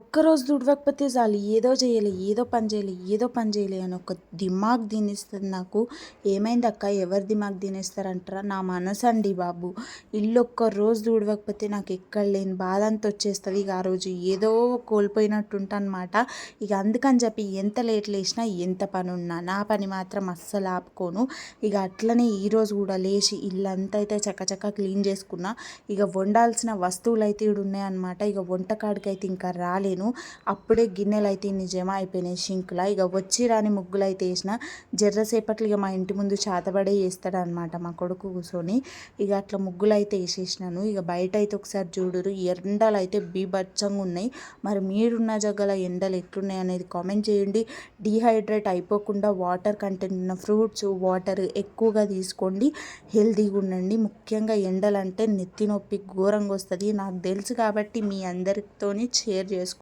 ఒక్కరోజు దుడవకపోతే చాలు. ఏదో చేయాలి ఏదో పని చేయాలి ఏదో పని చేయాలి అని ఒక దిమాగ్ తినేస్తుంది నాకు. ఏమైంది అక్క? ఎవరు దిమాగ్ తినేస్తారంటారా? నా మనసు అండి బాబు. ఇల్లు ఒక్క రోజు తుడవకపోతే నాకు ఎక్కడ లేని బాధ అంత వచ్చేస్తుంది. ఇక ఆ రోజు ఏదో కోల్పోయినట్టు అనమాట ఇక అందుకని చెప్పి ఎంత లేట్ లేచినా ఎంత పని ఉన్నా నా పని మాత్రం అస్సలు ఆపుకోను. ఇక అట్లనే ఈరోజు కూడా లేచి ఇల్లంతా అయితే చక్కచక్క క్లీన్ చేసుకున్నా. ఇక వండాల్సిన వస్తువులు అయితే ఇక్కడ ఉన్నాయన్నమాట ఇక వంటకాడికి అయితే ఇంకా రాలేను. అప్పుడే గిన్నెలు అయితే ఇన్ని జమ అయిపోయినాయి. షింక్లా. ఇక వచ్చి రాని ముగ్గులు అయితే వేసిన జర్రసేపట్లు ఇక మా ఇంటి ముందు చేతబడే వేస్తాడనమాట మా కొడుకు కూర్చొని ఇక అట్లా ముగ్గులు అయితే వేసేసినాను. ఇక బయట అయితే ఒకసారి చూడరు ఎండలు అయితే బీభత్సంగా ఉన్నాయి. మరి మీరున్న జగ్గల ఎండలు ఎట్లున్నాయి అనేది కామెంట్ చేయండి. డీహైడ్రేట్ అయిపోకుండా వాటర్ కంటెంట్ ఉన్న ఫ్రూట్స్ వాటర్ ఎక్కువగా తీసుకోండి. హెల్తీగా ఉండండి. ముఖ్యంగా ఎండలు అంటే నెత్తి నొప్పి ఘోరంగా వస్తుంది. నాకు తెలుసు కాబట్టి మీ అందరితోని షేర్ చేసుకుంటాను